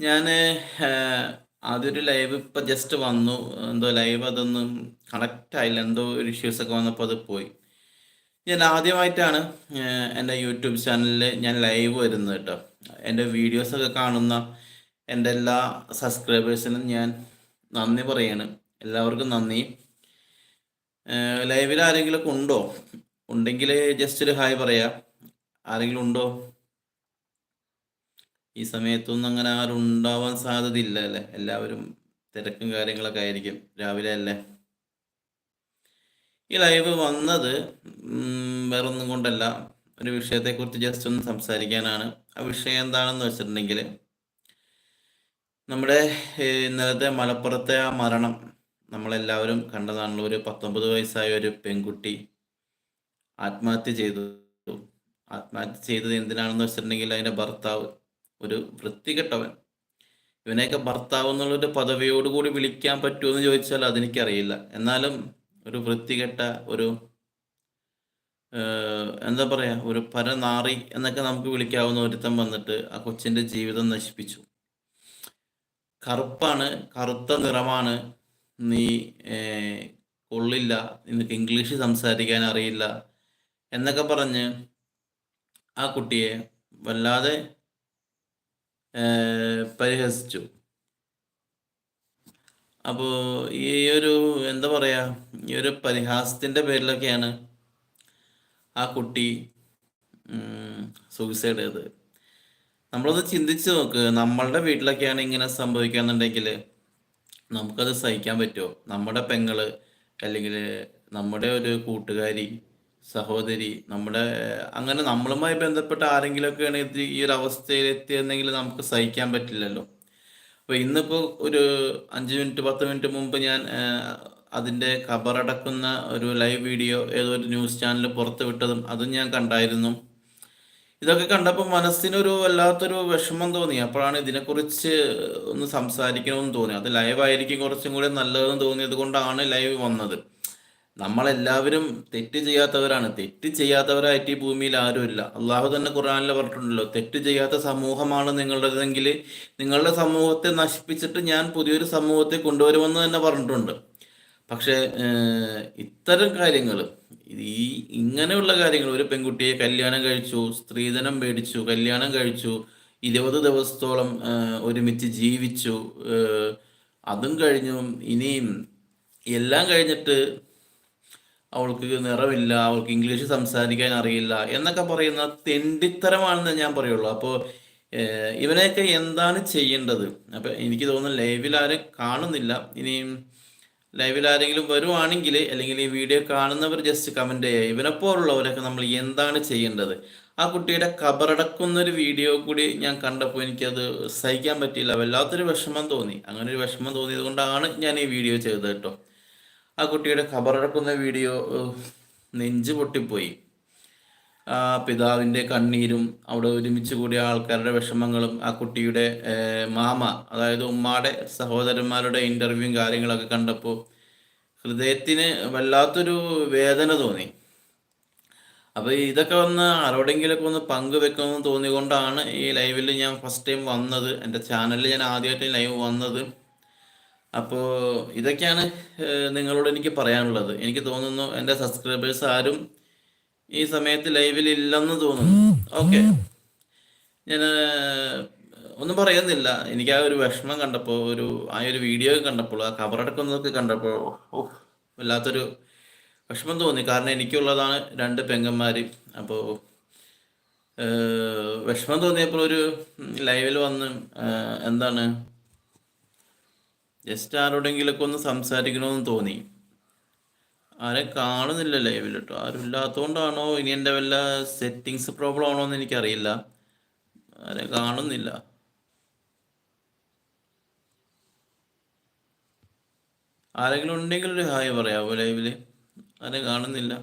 ഞാൻ ആദ്യമൊരു ലൈവ് ഇപ്പം ജസ്റ്റ് വന്നു. എന്തോ ലൈവ് അതൊന്നും കണക്റ്റ് ആയില്ല. എന്തോ ഒരു ഇഷ്യൂസൊക്കെ വന്നപ്പോൾ അത് പോയി. ഞാൻ ആദ്യമായിട്ടാണ് എന്റെ യൂട്യൂബ് ചാനലിൽ ഞാൻ ലൈവ് വരുന്നത് കേട്ടോ. എന്റെ വീഡിയോസൊക്കെ കാണുന്ന എന്റെ എല്ലാ സബ്സ്ക്രൈബേഴ്സിനും ഞാൻ നന്ദി പറയാണ്. എല്ലാവർക്കും നന്ദി. ലൈവിൽ ആരെങ്കിലുമൊക്കെ ഉണ്ടോ? ഉണ്ടെങ്കിൽ ജസ്റ്റ് ഒരു ഹായ് പറയാം. ആരെങ്കിലും ഉണ്ടോ? ഈ സമയത്തൊന്നും അങ്ങനെ ആരും ഉണ്ടാവാൻ സാധ്യതയില്ല അല്ലേ? എല്ലാവരും തിരക്കും കാര്യങ്ങളൊക്കെ ആയിരിക്കും. രാവിലെ അല്ലേ? ഈ ലൈവ് വന്നത് വേറൊന്നും കൊണ്ടല്ല. ഒരു വിഷയത്തെക്കുറിച്ച് ജസ്റ്റ് ഒന്ന് സംസാരിക്കാനാണ്. ആ വിഷയം എന്താണെന്ന് വെച്ചിട്ടുണ്ടെങ്കിൽ നമ്മുടെ ഇന്നലത്തെ മലപ്പുറത്തെ ആ മരണം നമ്മളെല്ലാവരും കണ്ടതാണല്ലോ. ഒരു പത്തൊമ്പത് വയസ്സായ ഒരു പെൺകുട്ടി ആത്മഹത്യ ചെയ്തു. ആത്മഹത്യ ചെയ്തത് എന്തിനാണെന്ന് വെച്ചിട്ടുണ്ടെങ്കിൽ അതിന്റെ ഭർത്താവ് ഒരു വൃത്തികെട്ടവൻ. ഇവനെയൊക്കെ ഭർത്താവ് എന്നുള്ളൊരു പദവിയോടുകൂടി വിളിക്കാൻ പറ്റുമോ എന്ന് ചോദിച്ചാൽ അതെനിക്കറിയില്ല. എന്നാലും ഒരു വൃത്തികെട്ട ഒരു എന്താ പറയാ ഒരു പരനാറി എന്നൊക്കെ നമുക്ക് വിളിക്കാവുന്ന ഒരുത്തം വന്നിട്ട് ആ കൊച്ചിന്റെ ജീവിതം നശിപ്പിച്ചു. കറുപ്പാണ് കറുത്ത നിറമാണ് നീ കൊള്ളില്ല നിനക്ക് ഇംഗ്ലീഷ് സംസാരിക്കാൻ അറിയില്ല എന്നൊക്കെ പറഞ്ഞ് ആ കുട്ടിയെ വല്ലാതെ പരിഹസിച്ചു. അപ്പോൾ ഈ ഒരു എന്താ പറയാ ഈ ഒരു പരിഹാസത്തിന്റെ പേരിലൊക്കെയാണ് ആ കുട്ടി സൂയിസൈഡ് ചെയ്തത്. നമ്മളൊന്ന് ചിന്തിച്ച് നോക്ക് നമ്മളുടെ വീട്ടിലൊക്കെയാണ് ഇങ്ങനെ സംഭവിക്കാന്നുണ്ടെങ്കിൽ നമുക്കത് സഹിക്കാൻ പറ്റുമോ? നമ്മുടെ പെങ്ങൾ അല്ലെങ്കിൽ നമ്മുടെ ഒരു കൂട്ടുകാരി സഹോദരി നമ്മുടെ അങ്ങനെ നമ്മളുമായി ബന്ധപ്പെട്ട ആരെങ്കിലുമൊക്കെ ഇത് ഈ ഒരു അവസ്ഥയിൽ എത്തിയെന്നെങ്കിൽ നമുക്ക് സഹിക്കാൻ പറ്റില്ലല്ലോ. അപ്പോൾ ഇന്നിപ്പോ ഒരു അഞ്ച് മിനിറ്റ് പത്ത് മിനിറ്റ് മുമ്പ് ഞാൻ അതിന്റെ ഖബറടക്കുന്ന ഒരു ലൈവ് വീഡിയോ ഏതോ ഒരു ന്യൂസ് ചാനൽ പുറത്തു വിട്ടതും അതും ഞാൻ കണ്ടായിരുന്നു. ഇതൊക്കെ കണ്ടപ്പോൾ മനസ്സിനൊരു വല്ലാത്തൊരു വിഷമം തോന്നി. അപ്പോഴാണ് ഇതിനെക്കുറിച്ച് ഒന്ന് സംസാരിക്കണമെന്ന് തോന്നി അത് ലൈവ് ആയിരിക്കും കുറച്ചും കൂടി നല്ലതെന്ന് തോന്നിയത് കൊണ്ടാണ് ലൈവ് വന്നത്. നമ്മളെല്ലാവരും തെറ്റ് ചെയ്യാത്തവരാണ്. തെറ്റ് ചെയ്യാത്തവരായിട്ട് ഈ ഭൂമിയിൽ ആരുമില്ല അള്ളാഹു തന്നെ ഖുർആനിൽ പറഞ്ഞിട്ടുണ്ടല്ലോ തെറ്റ് ചെയ്യാത്ത സമൂഹമാണ് നിങ്ങളുടേതെങ്കിൽ നിങ്ങളുടെ സമൂഹത്തെ നശിപ്പിച്ചിട്ട് ഞാൻ പുതിയൊരു സമൂഹത്തെ കൊണ്ടുവരുമെന്ന് തന്നെ പറഞ്ഞിട്ടുണ്ട്. പക്ഷേ ഇത്തരം കാര്യങ്ങൾ ഈ ഇങ്ങനെയുള്ള കാര്യങ്ങൾ ഒരു പെൺകുട്ടിയെ കല്യാണം കഴിച്ചു സ്ത്രീധനം മേടിച്ചു കല്യാണം കഴിച്ചു ഇരുപത് ദിവസത്തോളം ഒരുമിച്ച് ജീവിച്ചു അതും കഴിഞ്ഞു ഇനിയും എല്ലാം കഴിഞ്ഞിട്ട് അവൾക്ക് നിറമില്ല അവൾക്ക് ഇംഗ്ലീഷ് സംസാരിക്കാൻ അറിയില്ല എന്നൊക്കെ പറയുന്ന തെണ്ടിത്തരമാണെന്ന് ഞാൻ പറയുള്ളൂ. അപ്പോൾ ഇവനെയൊക്കെ എന്താണ് ചെയ്യേണ്ടത്? അപ്പം എനിക്ക് തോന്നുന്നു ലൈവിൽ ആരും കാണുന്നില്ല. ഇനിയും ലൈവിൽ ആരെങ്കിലും വരുവാണെങ്കിൽ അല്ലെങ്കിൽ ഈ വീഡിയോ കാണുന്നവർ ജസ്റ്റ് കമന്റ് ചെയ്യുക. ഇവനെപ്പോലുള്ളവരൊക്കെ നമ്മൾ എന്താണ് ചെയ്യേണ്ടത്? ആ കുട്ടിയുടെ കബറടക്കുന്നൊരു വീഡിയോ കൂടി ഞാൻ കണ്ടപ്പോൾ എനിക്കത് സഹിക്കാൻ പറ്റിയില്ല. വല്ലാത്തൊരു വിഷമം തോന്നി. അങ്ങനെ ഒരു വിഷമം തോന്നിയത് കൊണ്ടാണ് ഞാൻ ഈ വീഡിയോ ചെയ്തത് കേട്ടോ. ആ കുട്ടിയുടെ ഖബറടക്കുന്ന വീഡിയോ നെഞ്ച് പൊട്ടിപ്പോയി. ആ പിതാവിന്റെ കണ്ണീരും അവിടെ ഒരുമിച്ച് കൂടിയ ആൾക്കാരുടെ വിഷമങ്ങളും ആ കുട്ടിയുടെ മാമ അതായത് ഉമ്മാടെ സഹോദരന്മാരുടെ ഇന്റർവ്യൂവും കാര്യങ്ങളൊക്കെ കണ്ടപ്പോൾ ഹൃദയത്തിന് വല്ലാത്തൊരു വേദന തോന്നി. അപ്പോൾ ഇതൊക്കെ ഒന്ന് ആരോടെങ്കിലൊക്കെ ഒന്ന് പങ്കുവെക്കണമെന്ന് തോന്നിക്കൊണ്ടാണ് ഈ ലൈവിൽ ഞാൻ ഫസ്റ്റ് ടൈം വന്നത്. എന്റെ ചാനലിൽ ഞാൻ ആദ്യമായിട്ട് ലൈവ് വന്നത്. അപ്പോൾ ഇതൊക്കെയാണ് നിങ്ങളോട് എനിക്ക് പറയാനുള്ളത്. എനിക്ക് തോന്നുന്നു എന്റെ സബ്സ്ക്രൈബേഴ്സ് ആരും ഈ സമയത്ത് ലൈവിൽ ഇല്ലെന്ന് തോന്നുന്നു. ഓക്കെ. ഞാൻ ഒന്നും പറയുന്നില്ല. എനിക്ക് ആ ഒരു വിഷമം കണ്ടപ്പോൾ ഒരു ആ ഒരു വീഡിയോ കണ്ടപ്പോൾ ആ കവറടക്കുന്നതൊക്കെ കണ്ടപ്പോൾ ഓ വല്ലാത്തൊരു വിഷമം തോന്നി. കാരണം എനിക്കുള്ളതാണ് രണ്ട് പെങ്ങന്മാർ അപ്പോൾ വിഷമം തോന്നിയപ്പോൾ ഒരു ലൈവിൽ വന്ന് എന്താണ് ജസ്റ്റ് ആരോടെങ്കിലൊക്കെ ഒന്ന് സംസാരിക്കണമെന്ന് തോന്നി. ആരെ കാണുന്നില്ല ലൈവിൽ കേട്ടോ ആരും ഇല്ലാത്തതുകൊണ്ടാണോ ഇനി എന്റെ വല്ല സെറ്റിങ്സ് പ്രോബ്ലം ആണോ എന്ന് എനിക്കറിയില്ല. ആരെ കാണുന്നില്ല. ആരെങ്കിലും ഉണ്ടെങ്കിൽ ഒരു ഹായ് പറയാമോ ലൈവിൽ ആരെ കാണുന്നില്ല.